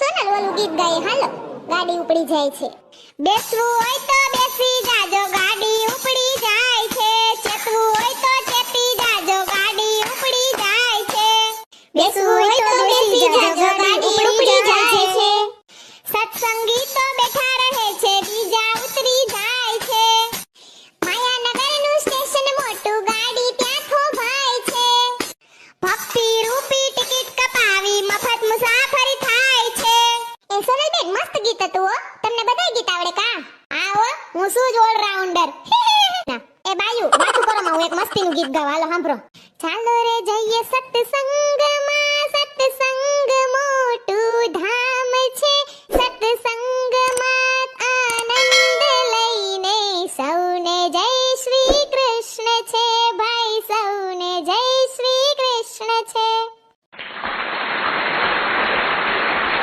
સોનલ ઓલું ગીત ગાય હાલો. ગાડી ઉપડી જાય છે. બેસવું હોય તો બેસી જાજો, ગાડી ઉપડી જાય છે. ચેતવું હોય તો ચેતી જાજો, ગાડી ઉપડી જાય છે. બેસવું હોય તો બેસી જાજો, ગાડી ઉપડી જાય છે. સત્સંગી તો બેઠા ગીત હતું હો તમને બધાય ગીત આવડે કા? હા, હું શું જ ઓલરાઉન્ડર એ બાયુ, વાતું કરો માં, હું એક મસ્તીનું ગીત ગાવા હાલો, સાંભળો. ચાલો રે જઈએ સત્સંગમાં. સત્સંગ મોટું ધામ છે. સત્સંગમાં આનંદ લઈને સૌને જય શ્રી કૃષ્ણ છે. ભાઈ, સૌને જય શ્રી કૃષ્ણ છે.